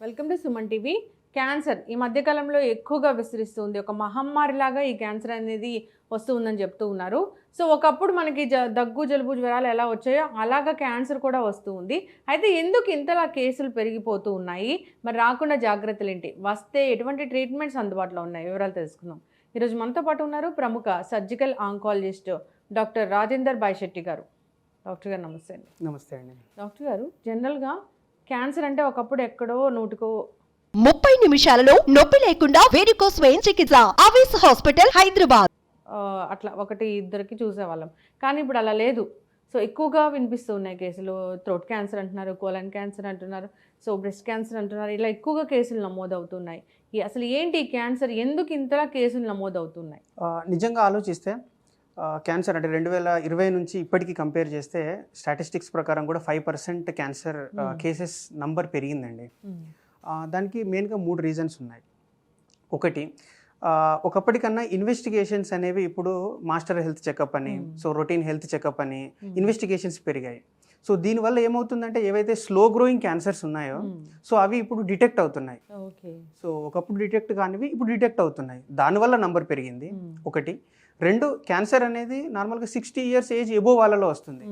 Welcome to Suman TV cancer ఈ మధ్యకాలంలో ఎక్కువగా విస్తరిస్తుంది. ఒక మహమ్మారిలాగా ఈ క్యాన్సర్ అనేది వస్తూ ఉందని చెప్తూ ఉన్నారు. సో ఒకప్పుడు మనకి జ దగ్గు జలుబు జ్వరాలు ఎలా వచ్చాయో అలాగా క్యాన్సర్ కూడా వస్తూ ఉంది అయితే ఎందుకు ఇంతలా కేసులు పెరిగిపోతూ ఉన్నాయి? మరి రాకుండా జాగ్రత్తలు ఏంటి? వస్తే ఎటువంటి ట్రీట్మెంట్స్ అందుబాటులో ఉన్నాయి? వివరాలు తెలుసుకుందాం. ఈరోజు మనతో పాటు ఉన్నారు ప్రముఖ surgical oncologist doctor Rajender Boysetty గారు. డాక్టర్ గారు నమస్తే అండి. నమస్తే అండి. డాక్టర్ గారు జనరల్గా క్యాన్సర్ అంటే ఒకప్పుడు ఎక్కడో నూటికో ముప్పై నిమిషాలలో నొప్పి లేకుండా వేడికోస్ వెయిన్ చికిత్స అవేస్ హాస్పిటల్ హైదరాబాద్. అట్లా ఒకటి ఇద్దరికి చూసేవాళ్ళం. కానీ ఇప్పుడు అలా లేదు. సో ఎక్కువగా వినిపిస్తూ ఉన్నాయి కేసులు. థ్రోట్ క్యాన్సర్ అంటున్నారు కోలన్ క్యాన్సర్ అంటున్నారు సో బ్రెస్ట్ క్యాన్సర్ అంటున్నారు. ఇలా ఎక్కువగా కేసులు నమోదవుతున్నాయి. అసలు ఏంటి ఈ క్యాన్సర్? ఎందుకు ఇంతలా కేసులు నమోదవుతున్నాయి? నిజంగా ఆలోచిస్తే క్యాన్సర్ అంటే రెండు వేల ఇరవై నుంచి ఇప్పటికి కంపేర్ చేస్తే స్టాటిస్టిక్స్ ప్రకారం కూడా five percent cancer Hmm. Cases number పెరిగిందండి. ఆ, దానికి మెయిన్గా మూడు రీజన్స్ ఉన్నాయి. ఒకటి ఒకప్పటికన్నా ఇన్వెస్టిగేషన్స్ అనేవి ఇప్పుడు మాస్టర్ హెల్త్ చెకప్ అని Hmm. So routine health checkup అని ఇన్వెస్టిగేషన్స్ పెరిగాయి. సో దీనివల్ల ఏమవుతుందంటే ఏవైతే స్లో గ్రోయింగ్ క్యాన్సర్స్ ఉన్నాయో సో అవి ఇప్పుడు డిటెక్ట్ అవుతున్నాయి. ఓకే సో ఒకప్పుడు డిటెక్ట్ కానివి ఇప్పుడు డిటెక్ట్ అవుతున్నాయి. దానివల్ల నంబర్ పెరిగింది. ఒకటి రెండు క్యాన్సర్ అనేది నార్మల్గా సిక్స్టీ ఇయర్స్ ఏజ్ ఎబో వాళ్ళలో వస్తుంది.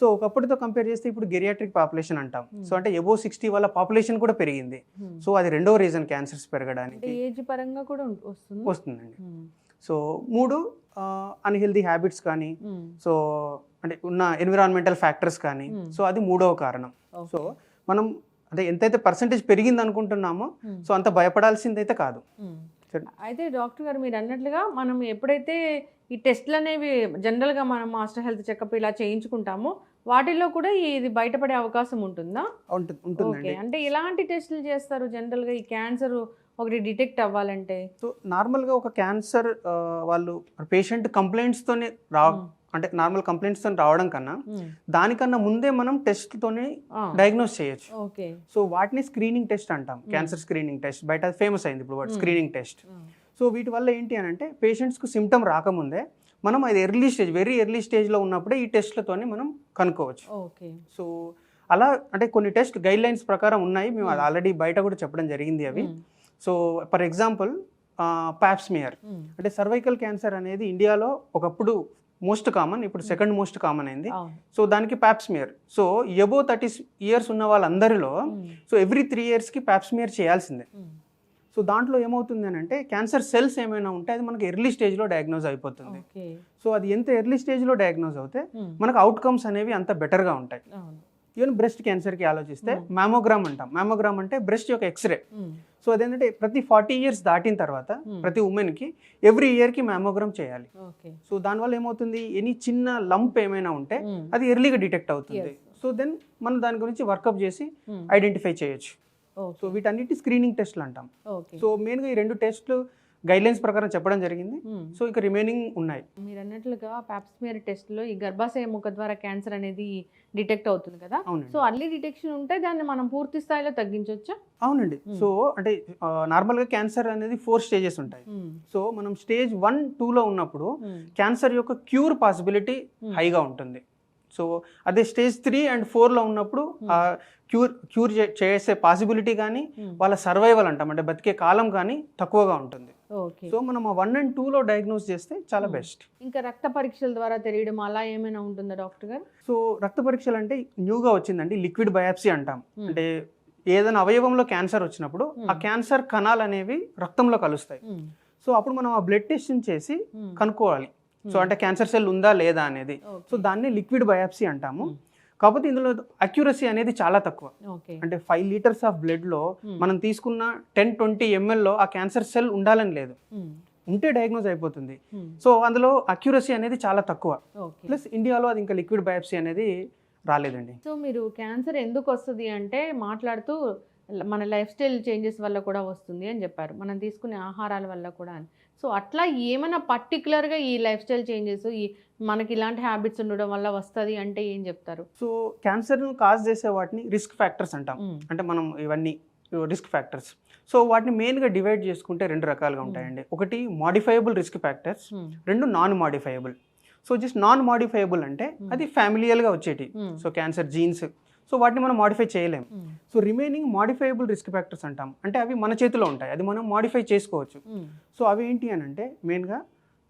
సో ఒకప్పటితో కంపేర్ చేస్తే ఇప్పుడు గెరియాట్రిక్ పాపులేషన్ అంటాం. Hmm. సో అంటే ఎబో సిక్స్టీ వాళ్ళ పాపులేషన్ కూడా పెరిగింది. సో అది రెండో రీజన్ క్యాన్సర్స్ పెరగడానికి. ఏజ్ పరంగా కూడా వస్తుంది. వస్తుందండి. సో మూడు అన్హెల్దీ హ్యాబిట్స్ కానీ సో అంటే ఉన్న ఎన్విరాన్మెంటల్ ఫ్యాక్టర్స్ కానీ Hmm. సో అది మూడవ కారణం. సో మనం అంటే ఎంతైతే పర్సంటేజ్ పెరిగింది అనుకుంటున్నామో సో అంత భయపడాల్సిందైతే కాదు. అయితే డాక్టర్ గారు మీరు అన్నట్లుగా మనం ఎప్పుడైతే ఈ టెస్ట్లు అనేవి జనరల్గా మనం మాస్టర్ హెల్త్ చెకప్ ఇలా చేయించుకుంటామో వాటిల్లో కూడా ఇది బయటపడే అవకాశం ఉంటుందా? ఉంటుంది అంటే ఎలాంటి టెస్టులు చేస్తారు జనరల్గా? ఈ క్యాన్సర్ ఒకటి డిటెక్ట్ అవ్వాలంటే? సో నార్మల్గా ఒక క్యాన్సర్ వాళ్ళు పేషెంట్ కంప్లైంట్స్తోనే రా. అంటే నార్మల్ కంప్లైంట్స్తో రావడం కన్నా మ్మ్. దానికన్నా ముందే మనం టెస్ట్తోనే ఆ, డయాగ్నోస్ చేయొచ్చు. ఓకే. సో వాటిని స్క్రీనింగ్ టెస్ట్ అంటాం. క్యాన్సర్ స్క్రీనింగ్ టెస్ట్ బయట ఫేమస్ అయింది ఇప్పుడు. స్క్రీనింగ్ టెస్ట్ ఆ, సో వీటి వల్ల ఏంటి అని అంటే పేషెంట్స్కు సిమ్టమ్ రాకముందే మనం అది ఎర్లీ స్టేజ్ వెరీ ఎర్లీ స్టేజ్లో ఉన్నప్పుడే ఈ టెస్ట్లతోనే మనం కనుక్కోవచ్చు. ఓకే. సో అలా అంటే కొన్ని టెస్ట్ గైడ్ లైన్స్ ప్రకారం ఉన్నాయి. మేము అది ఆల్రెడీ బయట కూడా చెప్పడం జరిగింది అవి. So for example pap smear. అంటే సర్వైకల్ క్యాన్సర్ అనేది ఇండియాలో ఒకప్పుడు మోస్ట్ కామన్ ఇప్పుడు సెకండ్ మోస్ట్ కామన్ అయింది. సో దానికి pap smear so above thirty years ఉన్న వాళ్ళందరిలో. సో ఎవ్రీ త్రీ ఇయర్స్కి ప్యాప్స్మియర్ చేయాల్సిందే. సో దాంట్లో ఏమవుతుంది అని అంటే క్యాన్సర్ సెల్స్ ఏమైనా ఉంటే అది మనకి ఎర్లీ స్టేజ్లో డయాగ్నోజ్ అయిపోతుంది. సో అది ఎంత ఎర్లీ స్టేజ్లో డయాగ్నోజ్ అవుతే. మనకు అవుట్కమ్స్ అనేవి అంత బెటర్గా ఉంటాయి. ఈవెన్ బ్రెస్ట్ క్యాన్సర్కి ఆలోచిస్తే Hmm. మ్యామోగ్రామ్ అంటాం మ్యామోగ్రామ్ అంటే బ్రెస్ట్ యొక్క ఎక్స్రే. సో అదేంటంటే ప్రతి ఫార్టీ ఇయర్స్ దాటిన తర్వాత Hmm. ప్రతి ఉమెన్కి ఎవ్రీ ఇయర్కి మ్యామోగ్రామ్ చేయాలి సో దానివల్ల ఏమవుతుంది ఎనీ చిన్న లంప్ ఏమైనా ఉంటే. అది ఎర్లీగా డిటెక్ట్ అవుతుంది. సో దెన్ మనం దాని గురించి వర్కప్ చేసి. ఐడెంటిఫై చేయొచ్చు సో వీటన్నిటి స్క్రీనింగ్ టెస్ట్లు అంటాం సో మెయిన్గా ఈ రెండు టెస్ట్లు గైడ్లైన్స్ ప్రకారం చెప్పడం జరిగింది. సో ఇక రిమైనింగ్ ఉన్నాయి. మీరు అన్నట్లుగా పాప్స్మియర్ టెస్ట్లో ఈ గర్భాశయ ముఖ ద్వారా క్యాన్సర్ అనేది డిటెక్ట్ అవుతుంది కదా? సో అర్లీ డిటెక్షన్ ఉంటే దాన్ని మనం పూర్తి స్థాయిలో తగ్గించవచ్చా అవునండి. Hmm. సో అంటే నార్మల్గా క్యాన్సర్ అనేది ఫోర్ స్టేజెస్ ఉంటాయి. సో మనం స్టేజ్ వన్ టూలో ఉన్నప్పుడు క్యాన్సర్ యొక్క క్యూర్ పాసిబిలిటీ Hmm. హైగా ఉంటుంది. సో అదే స్టేజ్ త్రీ అండ్ ఫోర్లో ఉన్నప్పుడు Hmm. ఆ క్యూర్ క్యూర్ చేసే పాసిబిలిటీ కానీ వాళ్ళ సర్వైవల్ అంటాం. అంటే బతికే కాలం కానీ తక్కువగా ఉంటుంది. సో మనం ఆ వన్ అండ్ టూలో డయాగ్నోస్ చేస్తే చాలా Hmm. బెస్ట్. ఇంకా రక్త పరీక్షల ద్వారా తెలియడం అలా ఏమైనా ఉంటుందా డాక్టర్ గారు? సో రక్త పరీక్షలు అంటే న్యూగా వచ్చిందండి లిక్విడ్ బయాప్సీ అంటాం. Hmm. అంటే ఏదైనా అవయవంలో క్యాన్సర్ వచ్చినప్పుడు ఆ Hmm. క్యాన్సర్ కణాలు అనేవి రక్తంలో కలుస్తాయి. సో అప్పుడు మనం ఆ బ్లడ్ టెస్ట్ చేసి కనుక్కోవాలి. సో అంటే క్యాన్సర్ సెల్ ఉందా లేదా అనేది. సో దాన్ని లిక్విడ్ బయాప్సీ అంటాము. కాకపోతే ఇందులో అక్యురసీ అనేది చాలా తక్కువ. అంటే ఫైవ్ లీటర్స్ ఆఫ్ బ్లడ్లో మనం తీసుకున్న టెన్ ట్వంటీ ఎంఎల్లో ఆ క్యాన్సర్ సెల్ ఉండాలని లేదు. ఉంటే డయాగ్నోజ్ అయిపోతుంది. సో అందులో అక్యురసీ అనేది చాలా తక్కువ. ప్లస్ ఇండియాలో అది ఇంకా లిక్విడ్ బయాప్సీ అనేది రాలేదండి. సో మీరు క్యాన్సర్ ఎందుకు వస్తుంది అంటే మాట్లాడుతూ మన లైఫ్ స్టైల్ చేంజెస్ వల్ల కూడా వస్తుంది అని చెప్పారు. మనం తీసుకునే ఆహారాల వల్ల కూడా అని. సో అట్లా ఏమైనా పర్టికులర్గా ఈ లైఫ్ స్టైల్ చేంజెస్ ఈ మనకి ఇలాంటి హ్యాబిట్స్ ఉండడం వల్ల వస్తుంది అంటే ఏం చెప్తారు? సో క్యాన్సర్ను కాజ్ చేసే వాటిని రిస్క్ ఫ్యాక్టర్స్ అంటాం. అంటే మనం ఇవన్నీ రిస్క్ ఫ్యాక్టర్స్. సో వాటిని మెయిన్గా డివైడ్ చేసుకుంటే రెండు రకాలుగా ఉంటాయండి. ఒకటి మాడిఫైయబుల్ రిస్క్ ఫ్యాక్టర్స్ రెండు non modifiable so just non modifiable అంటే అది ఫ్యామిలియల్గా వచ్చేటి సో క్యాన్సర్ జీన్స్ సో వాటిని మనం మాడిఫై చేయలేం. So remaining modifiable risk factors అంటాం. అంటే అవి మన చేతిలో ఉంటాయి. అది మనం మాడిఫై చేసుకోవచ్చు. సో అవి ఏంటి అని అంటే మెయిన్గా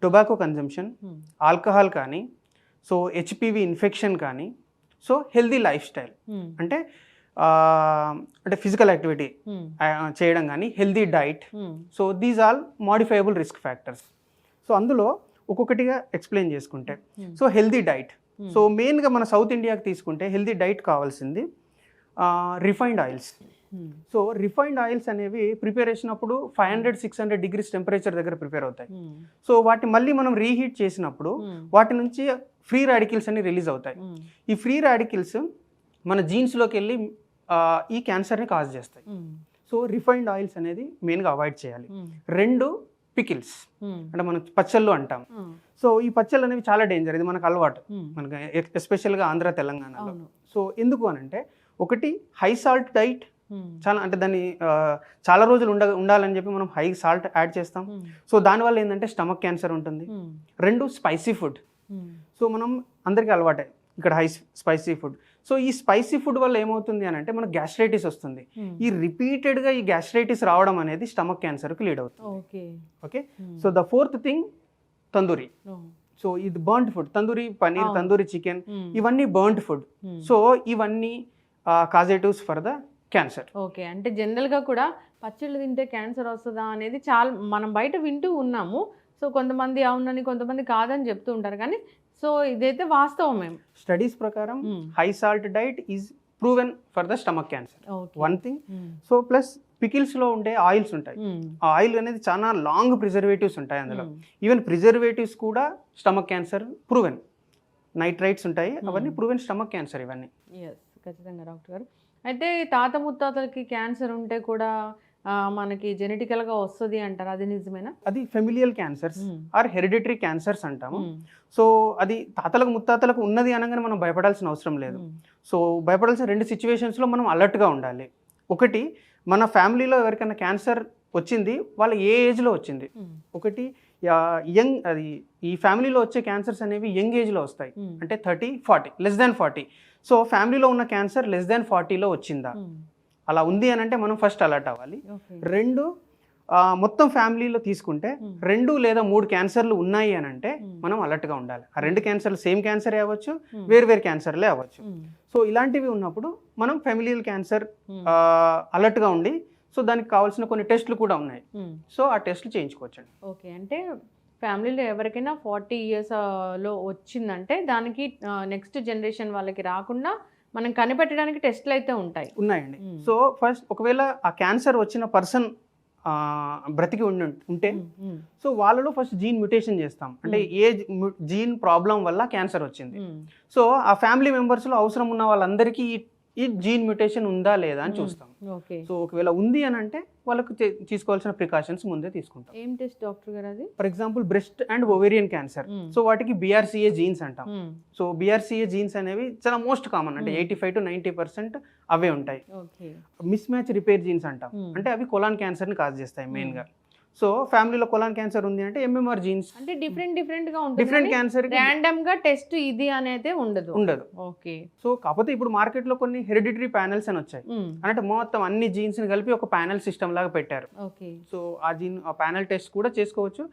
టొబాకో కన్జంప్షన్ ఆల్కహాల్ కానీ సో హెచ్పివి ఇన్ఫెక్షన్ కానీ సో హెల్దీ లైఫ్ స్టైల్ అంటే అంటే ఫిజికల్ యాక్టివిటీ చేయడం కానీ healthy diet so these all modifiable risk factors so అందులో ఒక్కొక్కటిగా ఎక్స్ప్లెయిన్ చేసుకుంటే. సో హెల్దీ డైట్ సో మెయిన్గా మన సౌత్ ఇండియాకి తీసుకుంటే హెల్దీ డైట్ కావాల్సింది refined oils so refined oils అనేవి ప్రిపేరేషన్ అప్పుడు five hundred six hundred degrees temperature దగ్గర ప్రిపేర్ అవుతాయి. సో వాటిని మళ్ళీ మనం రీహీట్ చేసినప్పుడు వాటి నుంచి ఫ్రీ రాడికిల్స్ అన్ని రిలీజ్ అవుతాయి. ఈ ఫ్రీ రాడికిల్స్ మన జీన్స్లోకి వెళ్ళి ఈ క్యాన్సర్ని కాజ్ చేస్తాయి. సో రిఫైన్డ్ ఆయిల్స్ అనేది మెయిన్గా అవాయిడ్ చేయాలి. రెండు పికిల్స్. అంటే మనం పచ్చళ్ళు అంటాం. సో ఈ పచ్చళ్ళు అనేవి చాలా డేంజర్. ఇది మనకు అలవాటు. మనకి ఎస్పెషల్గా ఆంధ్ర తెలంగాణలో. సో ఎందుకు అని అంటే ఒకటి హై సాల్ట్ డైట్. చాలా అంటే దాన్ని చాలా రోజులు ఉండ ఉండాలని చెప్పి మనం హై సాల్ట్ యాడ్ చేస్తాం. సో దానివల్ల ఏంటంటే స్టమక్ క్యాన్సర్ ఉంటుంది. రెండు స్పైసీ ఫుడ్. సో మనం అందరికీ అలవాటే. ఇక్కడ హై స్పైసీ ఫుడ్. సో ఈ స్పైసీ ఫుడ్ వల్ల ఏమవుతుంది అని అంటే మనకు గ్యాస్ట్రైటిస్ వస్తుంది. ఈ రిపీటెడ్గా ఈ గ్యాస్ట్రైటిస్ రావడం అనేది స్టమక్ క్యాన్సర్కి లీడ్ అవుతుంది. Okay. Okay? So the fourth thing tandoori. So ఇది బర్న్డ్ ఫుడ్. తందూరి పనీర్ అవును. తందూరి చికెన్ ఇవన్నీ బర్న్డ్ ఫుడ్. సో ఇవన్నీ causatives for the cancer okay. అంటే జనరల్గా కూడా పచ్చళ్ళు తింటే క్యాన్సర్ వస్తుందా అనేది చాలా మనం బయట వింటూ ఉన్నాము. సో కొంతమంది అవునని కొంతమంది కాదని చెప్తూ ఉంటారు. కానీ సో ఇదైతే వాస్తవమే స్టడీస్ ప్రకారం Hmm. High salt diet is proven for the stomach cancer one thing so plus పికిల్స్లో ఉండే ఆయిల్స్ ఉంటాయి. ఆ ఆయిల్ అనేది చాలా లాంగ్ ప్రిజర్వేటివ్స్ ఉంటాయి అందులో. ఈవెన్ ప్రిజర్వేటివ్స్ కూడా స్టమక్ క్యాన్సర్ ప్రూవెన్ నైట్రైట్స్ ఉంటాయి. అవన్నీ ప్రూవెన్ స్టమక్ క్యాన్సర్ ఇవన్నీ. ఖచ్చితంగా డాక్టర్ గారు. అయితే తాత ముత్తాతలకి క్యాన్సర్ ఉంటే కూడా మనకి జెనెటికల్గా వస్తుంది అంటారు అది నిజమేనా అది familial cancers. Or hereditary cancers అంటాము. సో అది తాతలకు ముత్తాతలకు ఉన్నది అనగానే మనం భయపడాల్సిన అవసరం లేదు. సో భయపడాల్సిన రెండు సిచ్యువేషన్స్లో మనం అలర్ట్గా ఉండాలి ఒకటి మన ఫ్యామిలీలో ఎవరికైనా క్యాన్సర్ వచ్చింది వాళ్ళ ఏ ఏజ్లో వచ్చింది. ఒకటి యంగ్ అది ఈ ఫ్యామిలీలో వచ్చే క్యాన్సర్స్ అనేవి యంగ్ ఏజ్లో వస్తాయి. అంటే thirty forty less than forty so ఫ్యామిలీలో ఉన్న క్యాన్సర్ లెస్ దాన్ ఫార్టీలో వచ్చిందా. అలా ఉంది అని అంటే మనం ఫస్ట్ అలర్ట్ అవ్వాలి రెండు మొత్తం ఫ్యామిలీలో తీసుకుంటే Hmm. రెండు లేదా మూడు క్యాన్సర్లు ఉన్నాయి అని అంటే Hmm. మనం అలర్ట్గా ఉండాలి ఆ రెండు క్యాన్సర్లు సేమ్ క్యాన్సరే అవ్వచ్చు Hmm. వేరు వేరు క్యాన్సర్లే అవ్వచ్చు. సో ఇలాంటివి ఉన్నప్పుడు మనం ఫెమిలియల్ క్యాన్సర్. అలర్ట్గా ఉండి సో దానికి కావాల్సిన కొన్ని టెస్ట్లు కూడా ఉన్నాయి. సో ఆ టెస్ట్లు చేయించుకోవచ్చండి ఓకే అంటే ఫ్యామిలీలో ఎవరికైనా ఫార్టీ ఇయర్స్లో వచ్చిందంటే దానికి నెక్స్ట్ జనరేషన్ వాళ్ళకి రాకుండా మనం కనిపెట్టడానికి టెస్ట్లు అయితే ఉంటాయి ఉన్నాయండి. సో ఫస్ట్ ఒకవేళ ఆ క్యాన్సర్ వచ్చిన పర్సన్ బ్రతికి ఉండి ఉంటే. సో వాళ్ళలో ఫస్ట్ జీన్ మ్యూటేషన్ చేస్తాం అంటే ఏ జీన్ ప్రాబ్లం వల్ల క్యాన్సర్ వచ్చింది. సో ఆ ఫ్యామిలీ మెంబర్స్లో అవసరం ఉన్న వాళ్ళందరికీ ఈ- జీన్ మ్యూటేషన్ ఉందా లేదా అని. చూస్తాం. సో ఒకవేళ ఉంది అని అంటే వాళ్ళకు తీసుకోవాల్సిన ప్రికాషన్స్ ముందే తీసుకుంటాం. ఏం టెస్ట్ డాక్టర్ గారు అది? For example breast and ovarian cancer. So వాటికి బీఆర్సీఏ జీన్స్ అంటాం. సో బీఆర్సీఏ జీన్స్ అనేవి చాలా మోస్ట్ కామన్ అంటే. Eighty five to ninety percent అవే ఉంటాయి. మిస్ మ్యాచ్ రిపేర్ జీన్స్ అంటాం. అంటే అవి కొలాన్ క్యాన్సర్ని కాజ్ చేస్తాయి మెయిన్గా సో ఫ్యామిలీలో కొలాన్ క్యాన్సర్ ఉంది అంటే ఎంఎంఆర్ జీన్స్ అంటే డిఫరెంట్ డిఫరెంట్గా ఉంటుంది డిఫరెంట్ క్యాన్సర్ ర్యాండమ్గా టెస్ట్ ఇది అనేది ఉండదు ఉండదు ఓకే సో కాకపోతే ఇప్పుడు మార్కెట్లో కొన్ని హెరిడిటరీ ప్యానెల్స్ అని వచ్చాయి. అంటే మొత్తం అన్ని జీన్స్ని కలిపి ఒక ప్యానెల్ సిస్టమ్ లాగా పెట్టారు ఓకే సో ఆ జీన్ ఆ ప్యానెల్ టెస్ట్ కూడా చేసుకోవచ్చు.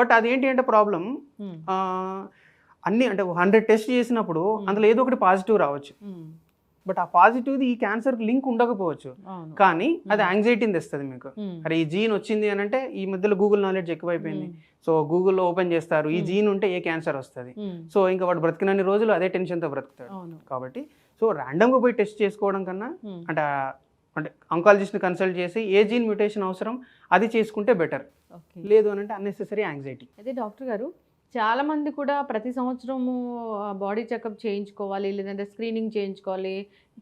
బట్ అదేంటి అంటే ప్రాబ్లం. అన్ని అంటే హండ్రెడ్ టెస్ట్ చేసినప్పుడు. అందులో ఏదో ఒకటి పాజిటివ్ రావచ్చు. బట్ ఆ పాజిటివ్ది ఈ క్యాన్సర్కి లింక్ ఉండకపోవచ్చు కానీ అది. యాంగ్జైటీని తెస్తుంది మీకు. అరే ఈ జీన్ వచ్చింది అని అంటే ఈ మధ్యలో గూగుల్ నాలెడ్జ్ ఎక్కువైపోయింది. సో గూగుల్లో ఓపెన్ చేస్తారు ఈ. జీన్ ఉంటే ఏ క్యాన్సర్ వస్తుంది. సో ఇంకా వాడు బ్రతికినన్ని రోజులు అదే టెన్షన్తో బ్రతుకుతాడు కాబట్టి సో ర్యాండమ్గా పోయి టెస్ట్ చేసుకోవడం కన్నా. అంటే అంటే అంకాలజిస్ట్ని కన్సల్ట్ చేసి ఏ జీన్ మ్యూటేషన్ అవసరం అది చేసుకుంటే బెటర్ లేదు అని అంటే అన్నెసెసరీ యాంగ్జైటీ అయితే డాక్టర్ గారు చాలా మంది కూడా ప్రతి సంవత్సరము బాడీ చెకప్ చేయించుకోవాలి లేదంటే స్క్రీనింగ్ చేయించుకోవాలి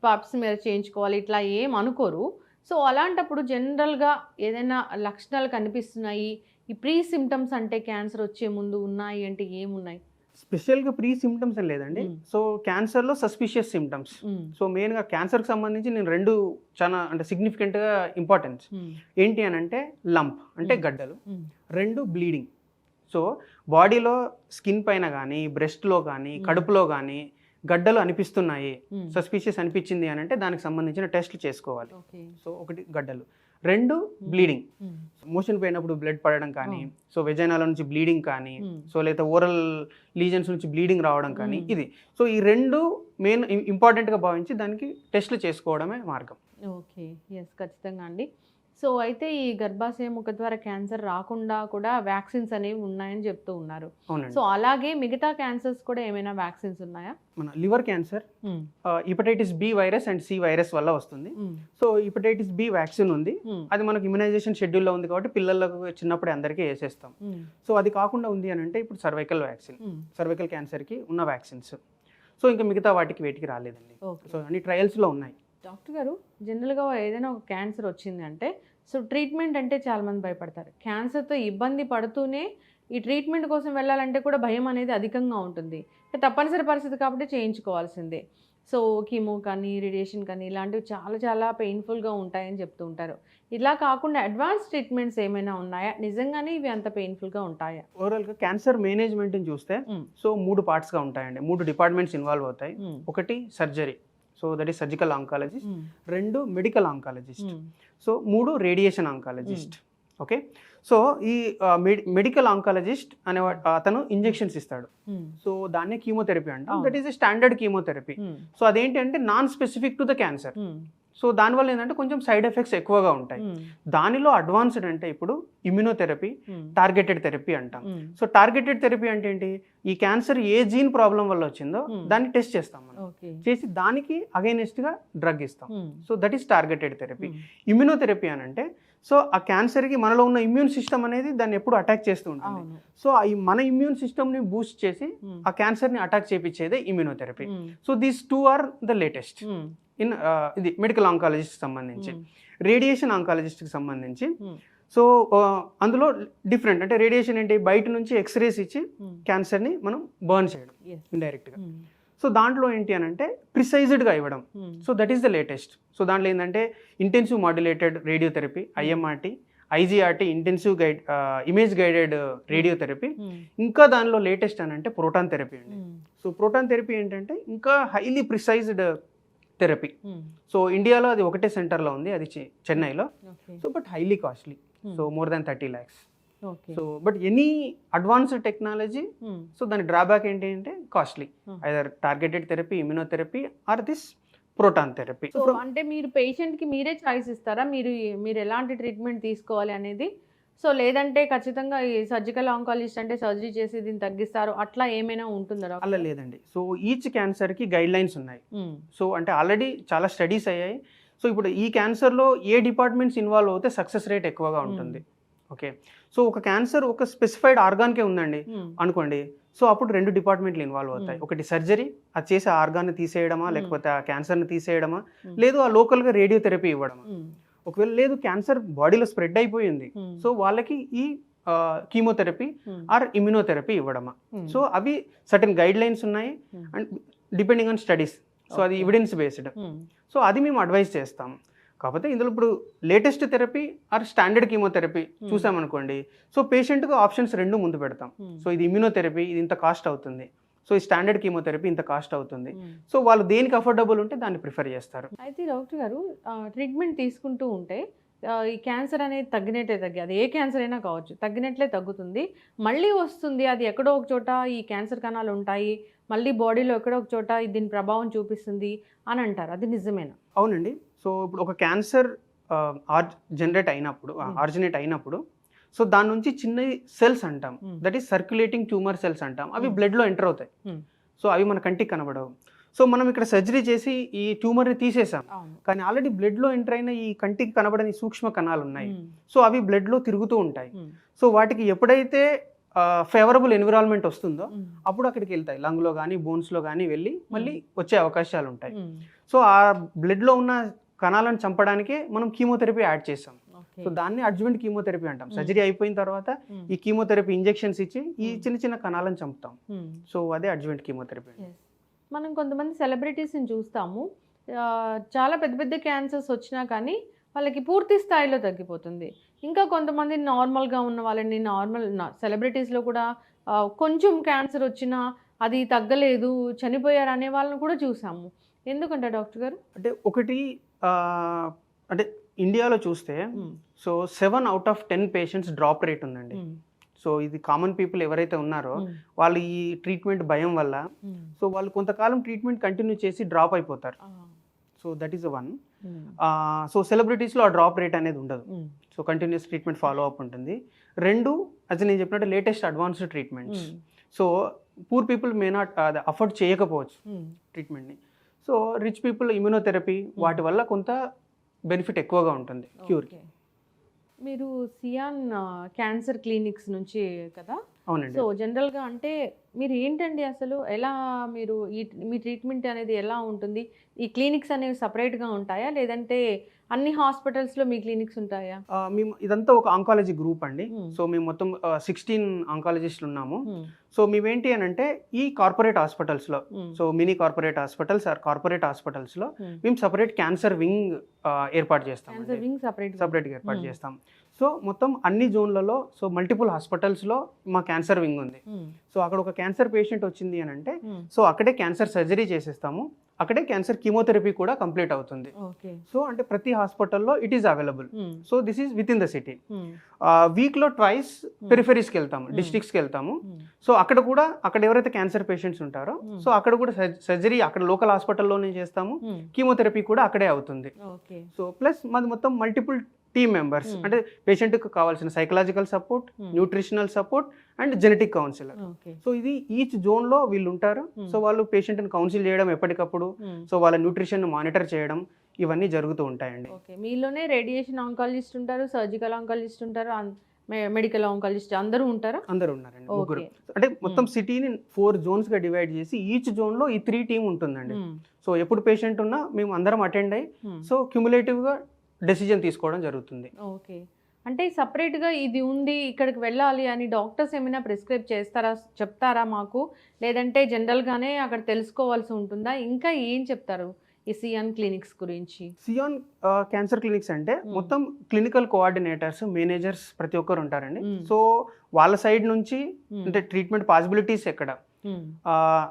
పాప్స్ మీద చేయించుకోవాలి ఇట్లా ఏం అనుకోరు సో అలాంటప్పుడు జనరల్గా ఏదైనా లక్షణాలు కనిపిస్తున్నాయి ఈ ప్రీ సిమ్టమ్స్ అంటే క్యాన్సర్ వచ్చే ముందు ఉన్నాయి అంటే ఏమున్నాయి స్పెషల్గా ప్రీ సిమ్టమ్స్ అని లేదండి. సో క్యాన్సర్లో సస్పిషియస్ సిమ్టమ్స్. సో మెయిన్గా క్యాన్సర్కి సంబంధించి నేను రెండు చాలా అంటే సిగ్నిఫికెంట్గా ఇంపార్టెన్స్. ఏంటి అని అంటే లంప్ అంటే. గడ్డలు. రెండు బ్లీడింగ్ సో బాడీలో స్కిన్ పైన కానీ బ్రెస్ట్లో కానీ. కడుపులో కానీ గడ్డలు అనిపిస్తున్నాయి. సస్పీషియస్ అనిపించింది అని అంటే దానికి సంబంధించిన టెస్ట్లు చేసుకోవాలి సో ఒకటి గడ్డలు రెండు బ్లీడింగ్. మోషన్ పోయినప్పుడు బ్లడ్ పడడం కానీ. సో వెజైనాల నుంచి బ్లీడింగ్ కానీ. సో లేదా ఓరల్ లీజన్స్ నుంచి బ్లీడింగ్ రావడం కానీ. ఇది సో ఈ రెండు మెయిన్ ఇంపార్టెంట్గా భావించి దానికి టెస్ట్లు చేసుకోవడమే మార్గం ఓకే ఎస్ ఖచ్చితంగా అండి సో అయితే ఈ గర్భాశయ ముఖ ద్వారా క్యాన్సర్ రాకుండా కూడా వ్యాక్సిన్స్ అనేవి ఉన్నాయని చెప్తూ ఉన్నారు సో అలాగే మిగతా క్యాన్సర్స్ కూడా ఏమైనా వ్యాక్సిన్స్ ఉన్నాయా మన liver cancer. Hepatitis B virus and C virus వల్ల వస్తుంది. సో హిపటైటిస్ బి వ్యాక్సిన్ ఉంది. అది మనకు ఇమ్యునైజేషన్ షెడ్యూల్లో ఉంది కాబట్టి పిల్లలకు చిన్నప్పుడే అందరికీ వేసేస్తాం. సో అది కాకుండా ఉంది అని అంటే ఇప్పుడు సర్వైకల్ వ్యాక్సిన్. సర్వైకల్ క్యాన్సర్కి ఉన్న వ్యాక్సిన్స్ సో ఇంకా మిగతా వాటికి వేటికి రాలేదండి సో అన్ని ట్రయల్స్లో ఉన్నాయి డాక్టర్ గారు జనరల్గా ఏదైనా ఒక క్యాన్సర్ వచ్చింది అంటే సో ట్రీట్మెంట్ అంటే చాలామంది భయపడతారు. క్యాన్సర్తో ఇబ్బంది పడుతూనే ఈ ట్రీట్మెంట్ కోసం వెళ్ళాలంటే కూడా భయం అనేది అధికంగా ఉంటుంది. తప్పనిసరి పరిస్థితి కాబట్టి చేయించుకోవాల్సిందే. సో కీమో కానీ రేడియేషన్ కానీ ఇలాంటివి చాలా చాలా పెయిన్ఫుల్గా ఉంటాయని చెప్తూ ఉంటారు. ఇలా కాకుండా అడ్వాన్స్ ట్రీట్మెంట్స్ ఏమైనా ఉన్నాయా? నిజంగానే ఇవి అంత పెయిన్ఫుల్గా ఉంటాయా? ఓవరాల్గా క్యాన్సర్ మేనేజ్మెంట్ని చూస్తే. సో మూడు పార్ట్స్గా ఉంటాయండి. మూడు డిపార్ట్మెంట్స్ ఇన్వాల్వ్ అవుతాయి. ఒకటి surgery. So that is surgical oncologist రెండు మెడికల్ ఆంకాలజిస్ట్ సో మూడు రేడియేషన్ ఆంకాలజిస్ట్ ఓకే సో ఈ మెడికల్ ఆంకాలజిస్ట్ అనే అతను ఇంజెక్షన్స్ ఇస్తాడు. సో దాన్నే కీమోథెరపీ అంటాం. That is standard chemotherapy so అదేంటి అంటే non specific to the cancer so దానివల్ల ఏంటంటే కొంచెం సైడ్ ఎఫెక్ట్స్ ఎక్కువగా ఉంటాయి. దానిలో అడ్వాన్స్డ్ అంటే ఇప్పుడు ఇమ్యునోథెరపీ టార్గెటెడ్ థెరపీ అంటాం. సో టార్గెటెడ్ థెరపీ అంటే ఏంటి? ఈ క్యాన్సర్ ఏ జీన్ ప్రాబ్లం వల్ల వచ్చిందో Hmm. దాన్ని టెస్ట్ చేస్తాం చేసి దానికి అగైనెస్ట్గా డ్రగ్ ఇస్తాం so that is targeted therapy immunotherapy అని అంటే సో ఆ క్యాన్సర్కి మనలో ఉన్న ఇమ్యూన్ సిస్టమ్ అనేది దాన్ని ఎప్పుడు అటాక్ చేస్తూ ఉంటుంది సో ఈ మన ఇమ్యూన్ సిస్టమ్ని బూస్ట్ చేసి. ఆ క్యాన్సర్ని attack చేపించేదే immunotherapy. So these two are the latest. In ఇది మెడికల్ ఆంకాలజిస్ట్ సంబంధించి. రేడియేషన్ ఆంకాలజిస్ట్కి సంబంధించి. సో అందులో డిఫరెంట్ అంటే రేడియేషన్ ఏంటి బయట నుంచి ఎక్స్రేస్ ఇచ్చి. క్యాన్సర్ని మనం బర్న్ చేయడం. ఇండైరెక్ట్గా. సో దాంట్లో ఏంటి అని అంటే ప్రిసైజ్డ్గా ఇవ్వడం Hmm. So that is the latest so దాంట్లో ఏంటంటే intensive modulated radiotherapy IMRT IGRT intensive guide image guided radiotherapy. ఇంకా దానిలో లేటెస్ట్ అని అంటే ప్రోటాన్ థెరపీ అండి Hmm. సో ప్రోటాన్ థెరపీ ఏంటంటే ఇంకా హైలీ ప్రిసైజ్డ్ థెరపీ. సో ఇండియాలో అది ఒకటే సెంటర్లో ఉంది అది చెన్నైలో. So but highly costly. So more than thirty lakhs. So but any advanced technology Hmm. So దాని డ్రాబ్యాక్ ఏంటి అంటే costly. Hmm. Either targeted therapy immunotherapy or this proton therapy so అంటే మీరు పేషెంట్కి మీరే చాయిస్ ఇస్తారా? మీరు మీరు ఎలాంటి ట్రీట్మెంట్ తీసుకోవాలి అనేది? సో లేదంటే ఖచ్చితంగా ఈ సర్జికల్ ఆంకాలజిస్ట్ అంటే సర్జరీ చేసి దీన్ని తగ్గిస్తారు? అట్లా ఏమైనా ఉంటుందా? అలా లేదండి. సో ఈచ్ క్యాన్సర్కి గైడ్ లైన్స్ ఉన్నాయి. ఉమ్, సో అంటే ఆల్రెడీ చాలా స్టడీస్ అయ్యాయి. సో ఇప్పుడు ఈ క్యాన్సర్లో ఏ డిపార్ట్మెంట్స్ ఇన్వాల్వ్ అవుతే సక్సెస్ రేట్ ఎక్కువగా ఉంటుంది. ఓకే. సో ఒక క్యాన్సర్ ఒక స్పెసిఫైడ్ ఆర్గాన్కే ఉందండి అనుకోండి. సో అప్పుడు రెండు డిపార్ట్మెంట్లు ఇన్వాల్వ్ అవుతాయి. ఒకటి సర్జరీ అది చేసే ఆర్గాన్ని తీసేయడమా. లేకపోతే ఆ క్యాన్సర్ని తీసేయడమా. లేదు ఆ లోకల్గా రేడియోథెరపీ ఇవ్వడమా. ఒకవేళ లేదు క్యాన్సర్ బాడీలో స్ప్రెడ్ అయిపోయింది. సో వాళ్ళకి ఈ కీమోథెరపీ ఆర్ ఇమ్యునోథెరపీ ఇవ్వడమా. సో అవి సర్టన్ గైడ్ లైన్స్ ఉన్నాయి. And depending on studies. So అది. Evidence based. సో అది మేము అడ్వైస్ చేస్తాం కాకపోతే ఇందులో ఇప్పుడు latest therapy or standard chemotherapy Hmm. చూసామనుకోండి. సో పేషెంట్కి ఆప్షన్స్ రెండు ముందు పెడతాం. సో ఇది ఇమ్యునోథెరపీ ఇది ఇంత కాస్ట్ అవుతుంది. సో ఈ స్టాండర్డ్ కీమోథెరపీ ఇంత కాస్ట్ అవుతుంది. సో వాళ్ళు దేనికి అఫోర్డబుల్ ఉంటే దాన్ని ప్రిఫర్ చేస్తారు. అయితే డాక్టర్ గారు ట్రీట్మెంట్ తీసుకుంటూ ఉంటే ఈ క్యాన్సర్ అనేది తగ్గినట్లే తగ్గి అది ఏ క్యాన్సర్ అయినా కావచ్చు తగ్గినట్లే తగ్గుతుంది. మళ్ళీ వస్తుంది అది ఎక్కడో ఒక చోట ఈ క్యాన్సర్ కణాలు ఉంటాయి మళ్ళీ బాడీలో ఎక్కడో ఒక చోట దీని ప్రభావం చూపిస్తుంది అని అంటారు. అది నిజమేనా? అవునండి. సో ఇప్పుడు ఒక క్యాన్సర్ ఆర్ జనరేట్ అయినప్పుడు. ఆరిజినేట్ అయినప్పుడు సో దాని నుంచి చిన్న సెల్స్ అంటాం. That is circulating tumour cells అంటాం. అవి. బ్లడ్లో ఎంటర్ అవుతాయి. సో అవి మన కంటికి కనబడవు. సో మనం ఇక్కడ సర్జరీ చేసి ఈ ట్యూమర్ని తీసేసాం. కానీ ఆల్రెడీ బ్లడ్లో ఎంటర్ అయిన ఈ కంటికి కనబడని సూక్ష్మ కణాలు ఉన్నాయి. సో అవి బ్లడ్లో తిరుగుతూ ఉంటాయి. సో వాటికి ఎప్పుడైతే ఫేవరబుల్ ఎన్విరాన్మెంట్ వస్తుందో అప్పుడు అక్కడికి వెళ్తాయి. లంగ్లో కానీ బోన్స్లో కానీ వెళ్ళి మళ్ళీ వచ్చే అవకాశాలు ఉంటాయి. సో ఆ బ్లడ్లో ఉన్న కణాలను చంపడానికే మనం కీమోథెరపీ యాడ్ చేస్తాం. సో దాన్ని అడ్జువెంట్ కీమోథెరపీ అంటాం Hmm. సర్జరీ అయిపోయిన తర్వాత ఉమ్, ఈ కీమోథెరపీ ఇంజెక్షన్స్ ఇచ్చి ఈ Hmm. చిన్న చిన్న కణాలను చంపుతాం. సో అదే అడ్జువెంట్ కీమోథెరపీ. మనం కొంతమంది సెలబ్రిటీస్ని చూస్తాము చాలా పెద్ద పెద్ద క్యాన్సర్స్ వచ్చినా కానీ వాళ్ళకి పూర్తి స్థాయిలో తగ్గిపోతుంది ఇంకా కొంతమంది నార్మల్గా ఉన్న వాళ్ళని నార్మల్ సెలబ్రిటీస్లో కూడా కొంచెం క్యాన్సర్ వచ్చినా అది తగ్గలేదు చనిపోయారు అనే వాళ్ళని కూడా చూసాము ఎందుకంటే డాక్టర్ గారు అంటే ఒకటి అంటే ఇండియాలో చూస్తే so seven out of ten patients drop rate ఉందండి. సో ఇది కామన్ పీపుల్ ఎవరైతే ఉన్నారో వాళ్ళు ఈ ట్రీట్మెంట్ భయం వల్ల సో వాళ్ళు కొంతకాలం ట్రీట్మెంట్ కంటిన్యూ చేసి డ్రాప్ అయిపోతారు. So that is one. So సెలబ్రిటీస్లో ఆ డ్రాప్ రేట్ అనేది ఉండదు. So continuous treatment follow up ఉంటుంది. రెండు అది నేను చెప్పినట్టు latest advanced treatments. So poor people may not afford చేయకపోవచ్చు ట్రీట్మెంట్ని. సో రిచ్ పీపుల్ ఇమ్యూనోథెరపీ వాటి వల్ల కొంత బెనిఫిట్ ఎక్కువగా ఉంటుంది క్యూర్కి ఓకే. మీరు సియాన్ క్యాన్సర్ క్లినిక్స్ నుంచి కదా? అవునండి. సో జనరల్గా అంటే మీరు ఏంటండి అసలు? ఎలా మీరు ఈ మీ ట్రీట్మెంట్ అనేది ఎలా ఉంటుంది? ఈ క్లినిక్స్ అనేవి సపరేట్గా ఉంటాయా? లేదంటే అన్ని హాస్పిటల్స్లో మీ క్లినిక్స్ ఉంటాయా? మేము ఇదంతా ఒక ఆంకాలజీ గ్రూప్ అండి. Hmm. సో మేము మొత్తం సిక్స్టీన్ ఆంకాలజిస్టులు ఉన్నాము. సో మేమేంటి అని అంటే ఈ కార్పొరేట్ హాస్పిటల్స్లో so mini corporate hospitals or corporate హాస్పిటల్స్లో మేము సపరేట్ క్యాన్సర్ వింగ్ ఏర్పాటు చేస్తాం సపరేట్ సపరేట్గా ఏర్పాటు Hmm. చేస్తాం. సో మొత్తం అన్ని జోన్లలో సో మల్టిపుల్ హాస్పిటల్స్లో మా క్యాన్సర్ వింగ్ ఉంది. సో అక్కడ ఒక క్యాన్సర్ పేషెంట్ వచ్చింది అని అంటే సో అక్కడే క్యాన్సర్ సర్జరీ చేసేస్తాము. అక్కడే క్యాన్సర్ కీమోథెరపీ కూడా కంప్లీట్ అవుతుంది. సో అంటే ప్రతి హాస్పిటల్లో it is available so this is with in the city వీక్లో ట్వైస్ పెరిఫెరీస్కి వెళ్తాము Hmm. డిస్ట్రిక్ట్స్కి వెళ్తాము. సో అక్కడ కూడా అక్కడ ఎవరైతే క్యాన్సర్ పేషెంట్స్ ఉంటారో Hmm. సో అక్కడ కూడా సర్జరీ అక్కడ లోకల్ హాస్పిటల్లోనే చేస్తాము. కీమోథెరపీ కూడా అక్కడే అవుతుంది. సో ప్లస్ మాది మొత్తం మల్టిపుల్ టీమ్ మెంబర్స్ Hmm. అంటే పేషెంట్కి కావాల్సిన psychological support nutritional support and genetic counsellor so ఇది ఈచ్ జోన్లో వీళ్ళు ఉంటారు Hmm. సో వాళ్ళు పేషెంట్ని కౌన్సిల్ చేయడం ఎప్పటికప్పుడు. సో వాళ్ళ న్యూట్రిషన్ మానిటర్ చేయడం ఇవన్నీ జరుగుతూ ఉంటాయండి. మీలోనే రేడియేషన్ ఆంకాలజిస్ట్ ఉంటారు సర్జికల్ ఆంకాలజిస్ట్ ఉంటారు మెడికల్ ఆంకాలజిస్ట్ అందరూ ఉంటారా? అందరూ ఉన్నారండి ముగ్గురు. అంటే మొత్తం సిటీని ఫోర్ జోన్స్గా డివైడ్ చేసి ఈచ్ జోన్లో ఈ త్రీ టీమ్ ఉంటుందండి. సో ఎప్పుడు పేషెంట్ ఉన్నా మేము అందరం అటెండ్ అయ్యి సో క్యుములేటివ్గా డెసిజన్ తీసుకోవడం జరుగుతుంది. ఓకే. అంటే సపరేట్గా ఇది ఉంది ఇక్కడికి వెళ్ళాలి అని డాక్టర్స్ ఏమైనా ప్రిస్క్రైబ్ చేస్తారా చెప్తారా మాకు? లేదంటే జనరల్గానే అక్కడ తెలుసుకోవాల్సి ఉంటుందా? ఇంకా ఏం చెప్తారు ఈ సియాన్ క్లినిక్స్ గురించి? సియాన్ క్యాన్సర్ క్లినిక్స్ అంటే. మొత్తం క్లినికల్ కోఆర్డినేటర్స్ మేనేజర్స్ ప్రతి ఒక్కరు ఉంటారండి. సో వాళ్ళ సైడ్ నుంచి అంటే ట్రీట్మెంట్ పాసిబిలిటీస్ ఎక్కడ?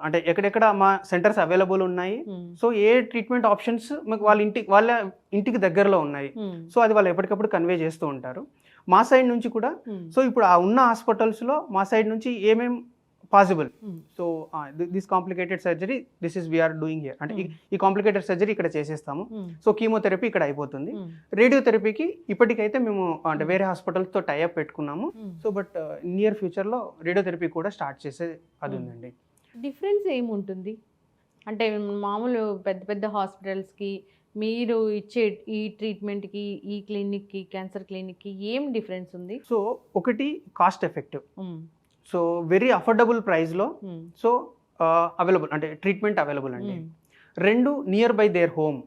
అంటే ఎక్కడెక్కడ మా సెంటర్స్ అవైలబుల్ ఉన్నాయి. సో ఏ ట్రీట్మెంట్ ఆప్షన్స్ మాకు వాళ్ళ ఇంటి వాళ్ళ ఇంటికి దగ్గరలో ఉన్నాయి. సో అది వాళ్ళు ఎప్పటికప్పుడు కన్వే చేస్తూ ఉంటారు. మా సైడ్ నుంచి కూడా సో ఇప్పుడు ఆ ఉన్న హాస్పిటల్స్లో మా సైడ్ నుంచి ఏమేం possible. So this complicated surgery this is we're doing here అంటే ఈ- కాంప్లికేటెడ్ సర్జరీ ఇక్కడ చేసేస్తాము. సో కీమోథెరపీ ఇక్కడ అయిపోతుంది. రేడియోథెరపీకి ఇప్పటికైతే మేము అంటే వేరే హాస్పిటల్స్తో టైఅప్ పెట్టుకున్నాము. సో బట్ నియర్ ఫ్యూచర్లో రేడియోథెరపీ కూడా స్టార్ట్ చేసే అది Hmm. ఉందండి. డిఫరెన్స్ ఏముంటుంది? అంటే మామూలు పెద్ద పెద్ద హాస్పిటల్స్కి మీరు ఇచ్చే ఈ ట్రీట్మెంట్కి ఈ క్లినిక్కి క్యాన్సర్ క్లినిక్కి ఏం డిఫరెన్స్ ఉంది? సో ఒకటి cost effective so very affordable ప్రైస్లో సో అవైలబుల్ అంటే ట్రీట్మెంట్ అవైలబుల్ అండి. రెండు nearby their home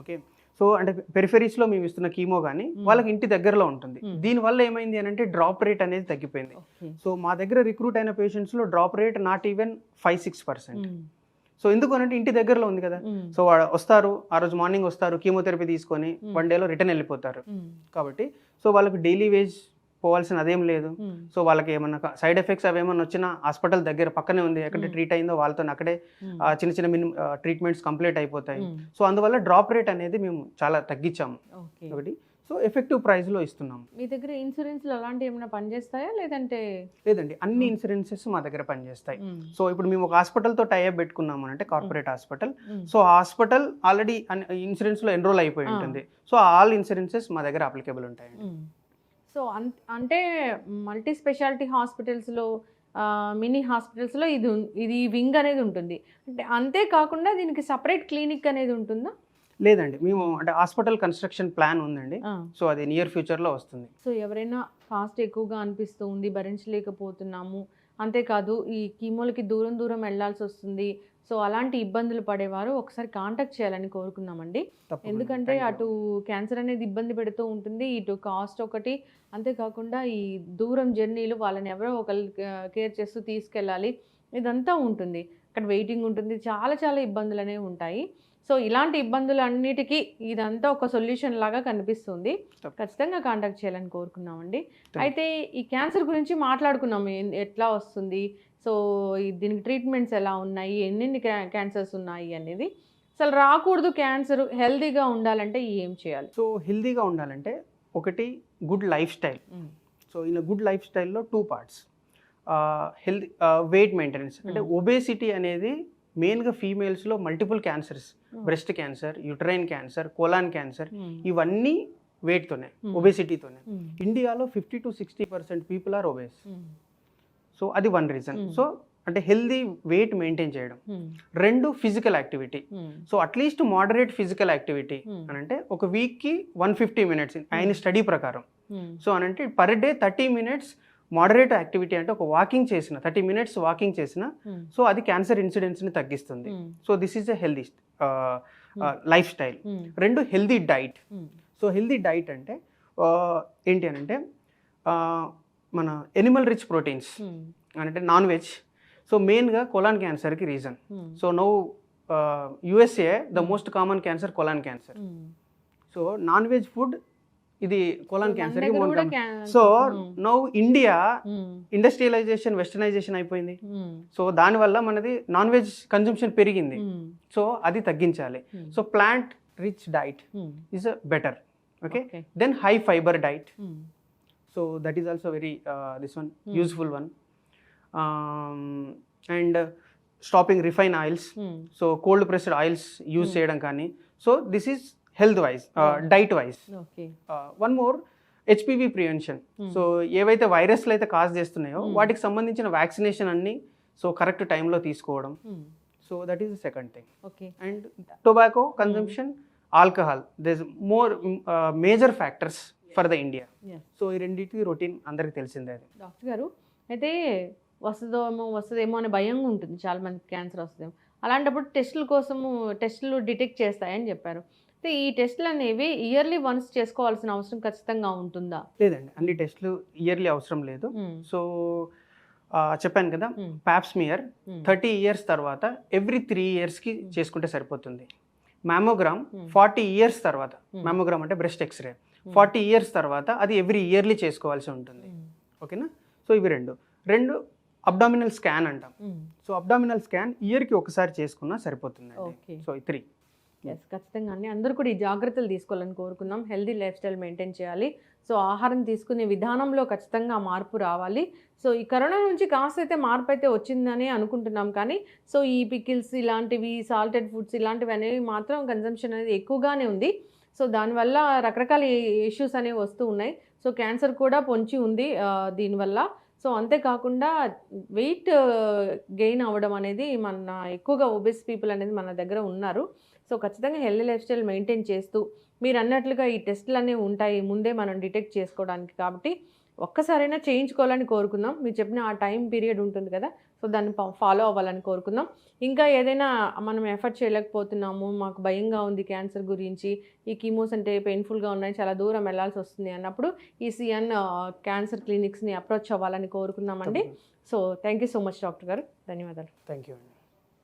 okay so అంటే పెరిఫెరీస్లో మేము ఇస్తున్న కీమో కానీ Hmm. వాళ్ళకి ఇంటి దగ్గరలో ఉంటుంది. Hmm. దీనివల్ల ఏమైంది అని అంటే డ్రాప్ రేట్ అనేది తగ్గిపోయింది. సో మా దగ్గర రిక్రూట్ అయిన పేషెంట్స్లో drop rate not even five six percent so ఎందుకు అనంటే ఇంటి దగ్గరలో ఉంది కదా. సో వస్తారు ఆ రోజు మార్నింగ్ వస్తారు కీమోథెరపీ తీసుకొని Hmm. వన్ డేలో రిటర్న్ వెళ్ళిపోతారు. కాబట్టి సో వాళ్ళకి డైలీ వేజ్ పోవాల్సిన అదేం లేదు సో వాళ్ళకి ఏమన్నా సైడ్ ఎఫెక్ట్స్ అవి ఏమన్నా వచ్చినా హాస్పిటల్ దగ్గర పక్కనే ఉంది. ఎక్కడ. ట్రీట్ అయిందో వాళ్ళతో అక్కడే చిన్న చిన్న మినిమం ట్రీట్మెంట్స్ కంప్లీట్ అయిపోతాయి. సో అందువల్ల డ్రాప్ రేట్ అనేది మేము చాలా తగ్గించాము. ఒకటి. సో ఎఫెక్టివ్ ప్రైస్లో ఇస్తున్నాము. మీ దగ్గర ఇన్సూరెన్స్లు అలాంటివి ఏమైనా పనిచేస్తాయా? లేదంటే లేదండి. అన్ని. ఇన్సూరెన్సెస్ మా దగ్గర పనిచేస్తాయి. సో ఇప్పుడు మేము ఒక హాస్పిటల్తో టైఅప్ పెట్టుకున్నాము అంటే corporate hospital. So hospital already ఇన్సూరెన్స్లో ఎన్రోల్ అయిపోయి. ఉంటుంది. సో ఆల్ ఇన్సూరెన్సెస్ మా దగ్గర అప్లికేబుల్ ఉంటాయండి. సో అన్ అంటే మల్టీ స్పెషాలిటీ హాస్పిటల్స్లో మినీ హాస్పిటల్స్లో ఇది ఇది వింగ్ అనేది ఉంటుంది. అంటే అంతేకాకుండా దీనికి సపరేట్ క్లినిక్ అనేది ఉంటుందా? లేదండి. మేము అంటే హాస్పిటల్ కన్స్ట్రక్షన్ ప్లాన్ ఉందండి. సో అది నియర్ ఫ్యూచర్లో వస్తుంది. సో ఎవరైనా కాస్ట్ ఎక్కువగా అనిపిస్తూ ఉంది భరించలేకపోతున్నాము అంతేకాదు ఈ కీమోలకి దూరం దూరం వెళ్ళాల్సి వస్తుంది సో అలాంటి ఇబ్బందులు పడేవారు. ఒకసారి కాంటాక్ట్ చేయాలని కోరుకున్నామండి. ఎందుకంటే. అటు క్యాన్సర్ అనేది ఇబ్బంది పెడుతూ ఉంటుంది. ఇటు కాస్ట్ ఒకటి. అంతేకాకుండా ఈ దూరం జర్నీలు వాళ్ళని ఎవరో ఒకరు కేర్ చేస్తూ తీసుకెళ్ళాలి. ఇదంతా ఉంటుంది. అక్కడ వెయిటింగ్ ఉంటుంది. చాలా చాలా ఇబ్బందులు అనేవి ఉంటాయి. సో ఇలాంటి ఇబ్బందులు అన్నిటికీ ఇదంతా ఒక సొల్యూషన్ లాగా కనిపిస్తుంది. ఖచ్చితంగా కాంటాక్ట్ చేయాలని కోరుకున్నామండి. అయితే ఈ క్యాన్సర్ గురించి మాట్లాడుకున్నాము ఎన్- ఎట్లా వస్తుంది? సో దీనికి ట్రీట్మెంట్స్ ఎలా ఉన్నాయి? ఎన్నెన్ని క్యాన్సర్స్ ఉన్నాయి అనేది. అసలు రాకూడదు క్యాన్సర్. హెల్తీగా ఉండాలంటే ఏం చేయాలి? సో హెల్దీగా ఉండాలంటే ఒకటి good lifestyle. So in good life స్టైల్లో two parts. Health weight maintenance. అంటే. ఒబేసిటీ అనేది మెయిన్గా ఫీమేల్స్లో multiple cancers. Breast cancer uterine cancer colon cancer. ఇవన్నీ వెయిట్తోనే. ఒబేసిటీతోనే. ఇండియాలో fifty to sixty percent people are obese. So అది వన్ రీజన్. సో అంటే హెల్దీ వెయిట్ మెయింటైన్ చేయడం. రెండు physical activity. So at least moderate physical activity. అని అంటే ఒక వీక్కి వన్ ఫిఫ్టీ మినిట్స్ ఆయన స్టడీ ప్రకారం. సో అని అంటే per day thirty minutes moderate activity అంటే ఒక వాకింగ్ చేసిన థర్టీ మినిట్స్ వాకింగ్ చేసిన ఉమ్. సో అది క్యాన్సర్ ఇన్సిడెన్స్ని తగ్గిస్తుంది ఉమ్. So this is a healthy lifestyle. రెండు healthy diet. So healthy diet అంటే ఏంటి అని అంటే మన ఎనిమల్ రిచ్ ప్రోటీన్స్. అంటే నాన్ వెజ్ సో మెయిన్గా కొలాన్ క్యాన్సర్కి reason. So no USA the most common cancer colon cancer. So non veg food ఇది colon cancer so. Now India. Industrialisation westernisation అయిపోయింది ఉమ్. సో దానివల్ల మనది నాన్ వెజ్ కన్జంప్షన్ పెరిగింది ఉమ్. So అది తగ్గించాలి ఉమ్. So plant rich diet. Is better okay. Then high fibre diet. So that is also very this one Hmm. Useful one and stopping refine oils. So cold pressed oils use Hmm. చేయడం కానీ so this is health wise. Diet wise okay one more HPV prevention. So ఏవైతే వైరస్లు అయితే cause చేస్తున్నాయో Hmm. వాటికి సంబంధించిన vaccination అన్ని so correct టైంలో తీసుకోవడం. So that is the second thing okay and tobacco consumption alcohol this more major factors for the India. So ఈ రెండింటికి రొటీన్ అందరికి తెలిసిందే అది. డాక్టర్ గారు అయితే వస్తుందేమో వస్తుందేమో అనే భయంగా ఉంటుంది. చాలా మందికి క్యాన్సర్ వస్తుందేమో. అలాంటప్పుడు టెస్టుల కోసము టెస్టులు డిటెక్ట్ చేస్తాయని చెప్పారు. అయితే ఈ టెస్టులు అనేవి ఇయర్లీ వన్స్ చేసుకోవాల్సిన అవసరం ఖచ్చితంగా ఉంటుందా లేదండి అన్ని టెస్ట్లు ఇయర్లీ అవసరం లేదు. సో చెప్పాను కదా. Pap smear. థర్టీ ఇయర్స్ తర్వాత ఎవ్రీ త్రీ ఇయర్స్కి చేసుకుంటే సరిపోతుంది మ్యామోగ్రామ్. ఫార్టీ ఇయర్స్ తర్వాత. మ్యామోగ్రామ్ అంటే బ్రెస్ట్ ఎక్స్రే. ఫార్టీ ఇయర్స్ తర్వాత అది ఎవ్రీ ఇయర్లీ చేసుకోవాల్సి ఉంటుంది. ఓకేనా సో ఇవి రెండు రెండు అబ్డామినల్ స్కాన్ అంటాం. సో అబ్డామినల్ స్కాన్ ఇయర్కి ఒకసారి చేసుకున్నా సరిపోతుందండి ఓకే సో త్రీ ఎస్ ఖచ్చితంగా అండి. అందరూ కూడా ఈ జాగ్రత్తలు తీసుకోవాలని కోరుకుందాం. హెల్దీ లైఫ్ స్టైల్ మెయింటైన్ చేయాలి. సో ఆహారం తీసుకునే విధానంలో ఖచ్చితంగా మార్పు రావాలి. సో ఈ కరోనా నుంచి కాస్త అయితే మార్పు అయితే వచ్చిందని అనుకుంటున్నాం కానీ సో ఈ పికిల్స్ ఇలాంటివి సాల్టెడ్ ఫుడ్స్ ఇలాంటివి అనేవి మాత్రం కన్జంప్షన్ అనేది ఎక్కువగానే ఉంది. సో దానివల్ల రకరకాల ఇష్యూస్ అనేవి వస్తూ ఉన్నాయి. సో క్యాన్సర్ కూడా పొంచి ఉంది దీనివల్ల. సో అంతేకాకుండా వెయిట్ గెయిన్ uh, అవ్వడం అనేది మన ఎక్కువగా ఒబెస్ పీపుల్ అనేది మన దగ్గర ఉన్నారు. సో ఖచ్చితంగా హెల్దీ లైఫ్ స్టైల్ మెయింటైన్ చేస్తూ మీరు అన్నట్లుగా ఈ టెస్టులు అనేవి ఉంటాయి ముందే మనం డిటెక్ట్ చేసుకోవడానికి. కాబట్టి ఒక్కసారైనా చేయించుకోవాలని కోరుకుందాం. మీరు చెప్పిన ఆ టైం పీరియడ్ ఉంటుంది కదా సో దాన్ని ఫాలో అవ్వాలని కోరుకుందాం. ఇంకా ఏదైనా మనం ఎఫర్ట్ చేయలేకపోతున్నాము మాకు భయంగా ఉంది క్యాన్సర్ గురించి ఈ కీమోస్ అంటే పెయిన్ఫుల్గా ఉన్నాయి చాలా దూరం వెళ్ళాల్సి వస్తుంది అన్నప్పుడు ఈ సిఎన్ క్యాన్సర్ క్లినిక్స్ని అప్రోచ్ అవ్వాలని కోరుకుందామండి. So thank you so much doctor గారు. ధన్యవాదాలు. Thank you